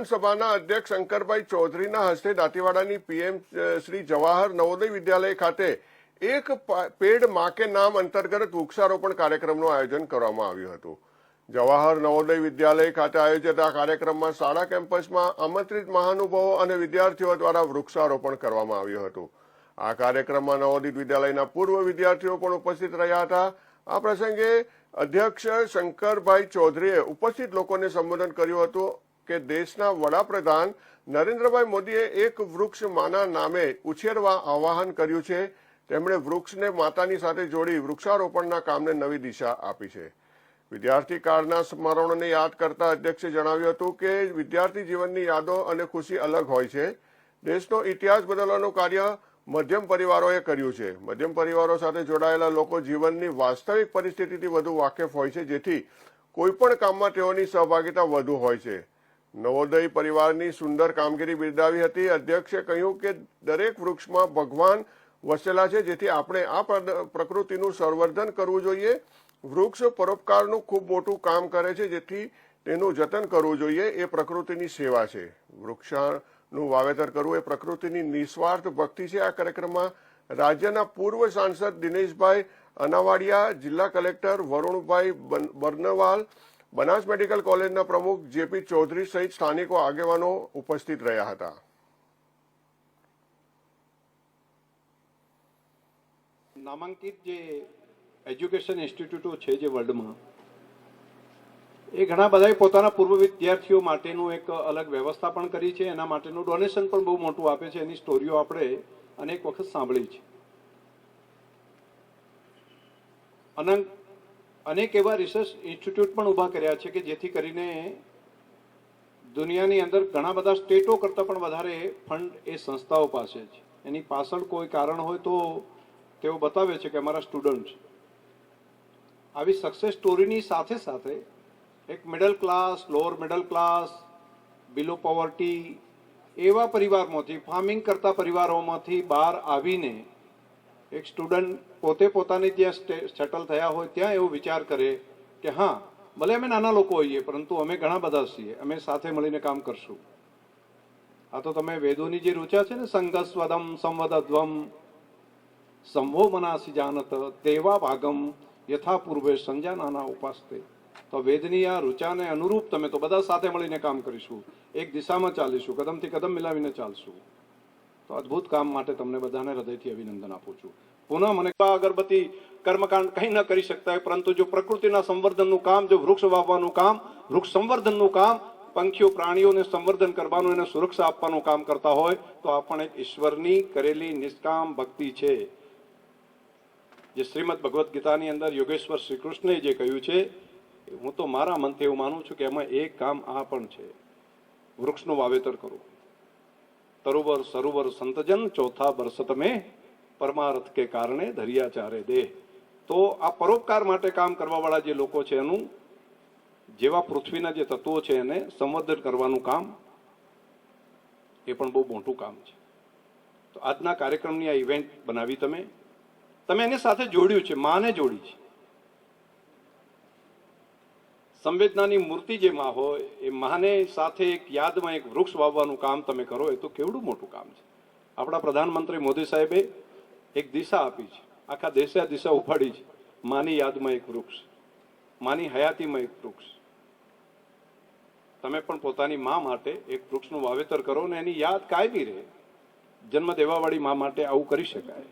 વિધાનસભાના અધ્યક્ષ શંકરભાઈ ચૌધરીના હસ્તે દાંતીવાડાની પીએમ શ્રી જવાહર નવોદય વિદ્યાલય ખાતે એક પેડ માકે નામ અંતર્ગત વૃક્ષારોપણ કાર્યક્રમનું આયોજન કરવામાં આવ્યું હતું. જવાહર નવોદય વિદ્યાલય ખાતે આયોજિત આ કાર્યક્રમમાં શાળા કેમ્પસમાં આમંત્રિત મહાનુભાવો અને વિદ્યાર્થીઓ દ્વારા વૃક્ષારોપણ કરવામાં આવ્યું હતું. આ કાર્યક્રમમાં નવોદિત વિદ્યાલયના પૂર્વ વિદ્યાર્થીઓ પણ ઉપસ્થિત રહ્યા હતા. આ પ્રસંગે અધ્યક્ષ શંકરભાઈ ચૌધરીએ ઉપસ્થિત લોકોને સંબોધન કર્યું હતું. કે દેશના વડાપ્રધાન નરેન્દ્રભાઈ મોદીએ એક વૃક્ષ માના નામે ઉછેરવા આહવાન કર્યું છે. તેમણે વૃક્ષને માતાની સાથે જોડી વૃક્ષારોપણના કામને નવી દિશા આપી છે. વિદ્યાર્થી કાળના સ્મરણોને યાદ કરતા અધ્યક્ષે જણાવ્યું હતું કે વિદ્યાર્થી જીવનની યાદો અને ખુશી અલગ હોય છે. દેશનો ઇતિહાસ બદલવાનું કાર્ય મધ્યમ પરિવારોએ કર્યું છે. મધ્યમ પરિવારો સાથે જોડાયેલા લોકો જીવનની વાસ્તવિક પરિસ્થિતિથી વધુ વાકેફ હોય છે, જેથી કોઈપણ કામમાં તેઓની સહભાગિતા વધુ હોય છે. નવોદય પરિવારની સુંદર કામગીરી બિરદાવી હતી. અધ્યક્ષે કહ્યું કે દરેક વૃક્ષમાં ભગવાન વસેલા છે, જેથી આપણે આ પ્ર- પ્રકૃતિનું સંવર્ધન કરવું જોઈએ. વૃક્ષ પરોપકારનું ખૂબ મોટું કામ કરે છે, જેથી તેનું જતન કરવું જોઈએ. એ પ્રકૃતિની સેવા છે. વૃક્ષાનું વાવેતર કરવું એ પ્રકૃતિની નિસ્વાર્થ ભક્તિ છે. આ કાર્યક્રમમાં રાજ્યના પૂર્વ સાંસદ દિનેશભાઈ અનાવાડિયા, જિલ્લા કલેક્ટર વરુણભાઈ બર્નવાલ બનાસ મેડિકલ કોલેજના પ્રમુખ જેપી ચૌધરી સહિત સ્થાનિકો આગેવાનો ઉપસ્થિત રહ્યા હતા. નામાંકિત જે એજ્યુકેશન ઇન્સ્ટિટ્યૂટો છે જે વર્લ્ડમાં, એ ઘણા બધાએ પોતાના પૂર્વ વિદ્યાર્થીઓ માટેનું એક અલગ વ્યવસ્થા પણ કરી છે. એના માટેનું ડોનેશન પણ બહુ મોટું આપે છે. એની સ્ટોરીઓ આપણે અનેક વખત સાંભળી છે. અનંત અનેક એવા રિસર્ચ ઇન્સ્ટિટ્યૂટ પણ ઊભા કર્યા છે કે જેથી કરીને દુનિયાની અંદર ઘણા બધા સ્ટેટો કરતાં પણ વધારે ફંડ એ સંસ્થાઓ પાસે છે. એની પાછળ કોઈ કારણ હોય તો તેઓ બતાવે છે કે અમારા સ્ટુડન્ટ આવી સક્સેસ સ્ટોરીની સાથે સાથે એક middle class lower middle class below poverty એવા પરિવારમાંથી ફાર્મિંગ કરતા પરિવારોમાંથી બહાર આવીને એક સ્ટુડન્ટ પોતે પોતાની ત્યાં સેટલ થયા હોય ત્યાં એવો વિચાર કરે કે હા, ભલે અમે નાના લોકો હોઈએ, પરંતુ અમે ઘણા બધા છીએ, અમે સાથે મળીને કામ કરશું. આ તો તમે વેદોની જે રૂચા છે ને સંગસ્વદમ સંવદધ્વમ સંભો મનાસી જાનત, તેવા ભાગમ, યથા પૂર્વે સંજાનાના ઉપાસતે. તો વેદની આ રૂચાને અનુરૂપ તમે તો બધા સાથે મળીને કામ કરીશું, એક દિશામાં ચાલીશું, કદમથી કદમ મિલાવીને ચાલશું. તો અદ્ભુત કામ માટે તમને બધાને હૃદયથી અભિનંદન આપું છું. પુનઃ મને અગરબત્તી, કર્મકાંડ કંઈ ન કરી શકતા હોય, પરંતુ જો પ્રકૃતિના સંવર્ધનનું કામ, જો વૃક્ષ વાવવાનું કામ, વૃક્ષ સંવર્ધનનું કામ, પંખીઓ, પ્રાણીઓને સંવર્ધન કરવાનું, એને સુરક્ષા આપવાનું કામ કરતા હોય, તો આ પણ એક ઈશ્વરની કરેલી નિષ્કામ ભક્તિ છે. જે શ્રીમદ ભગવદ્ ગીતાની અંદર યોગેશ્વર શ્રી કૃષ્ણએ જે કહ્યું છે, હું તો મારા મનથી એવું માનું છું કે એમાં એક કામ આ પણ છે. વૃક્ષનું વાવેતર કરવું તરુવર સરોવર સંતજન ચોથા વર્ષ તમે પરમાર્થ કે કારણે ધરિયા ચારે દેહ. તો આ પરોપકાર માટે કામ કરવાવાળા જે લોકો છે એનું, જેવા પૃથ્વીના જે તત્વો છે એને સંવર્ધન કરવાનું કામ, એ પણ બહુ મોટું કામ છે. તો આજના કાર્યક્રમની આ ઇવેન્ટ બનાવી તમે. તમે એની સાથે જોડ્યું છે, માને જોડી છે. સંવેદનાની મૂર્તિ જે માં હોય, એ માને સાથે એક યાદમાં એક વૃક્ષ વાવવાનું કામ તમે કરો, એ તો કેવડું મોટું કામ છે. આપણા પ્રધાનમંત્રી મોદી સાહેબે એક દિશા આપી છે, આખા દેશે આ દિશા ઉપાડી છે. માની યાદમાં એક વૃક્ષ, માની હયાતીમાં એક વૃક્ષ. તમે પણ પોતાની મા માટે એક વૃક્ષનું વાવેતર કરો ને એની યાદ કાયમી રહે. જન્મ દેવાવાળી મા માટે આવું કરી શકાય.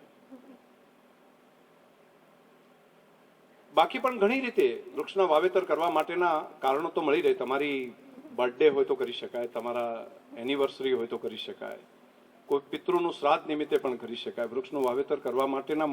બાકી પણ ઘણી રીતે વૃક્ષના વાવેતર કરવા માટેના કારણો તો મળી રહે. તમારી બર્થડે હોય તો કરી શકાય, તમારા એનિવર્સરી હોય તો કરી શકાય. કોઈ પિતૃનું શ્રાદ્ધ નિમિત્તે પણ કરી શકાય. વૃક્ષનું વાવેતર કરવા માટેના